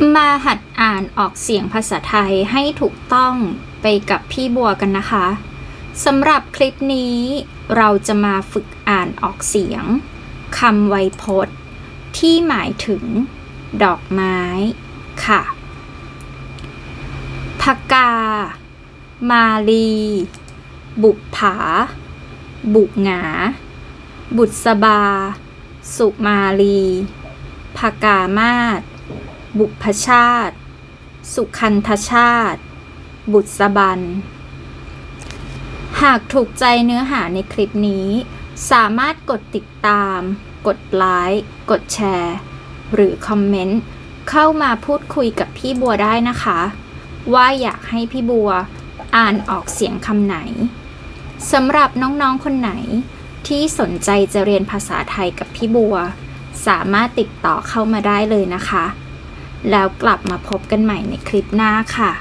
มาหัดอ่านออกเสียงภาษาไทยให้ถูกต้องไปกับพี่บัวกันนะคะสำหรับคลิปนี้เราจะมาฝึกอ่านออกเสียงคำไวยพจน์ ที่หมายถึง ดอกไม้ค่ะพกา มาลี บุปผา บุหงา บุษบา สุมาลีพกามาศ บุพชาติ สุคันธชาติ บุษบัน หากถูกใจเนื้อหาในคลิปนี้ สามารถกดติดตาม กดไลค์ กดแชร์ หรือคอมเมนต์ เข้ามาพูดคุยกับพี่บัวได้นะคะ ว่าอยากให้พี่บัวอ่านออกเสียงคำไหนสำหรับน้องๆคนไหนที่สนใจจะเรียนภาษาไทยกับพี่บัว สามารถติดต่อเข้ามาได้เลยนะคะ แล้วกลับมาพบกันใหม่ในคลิปหน้าค่ะ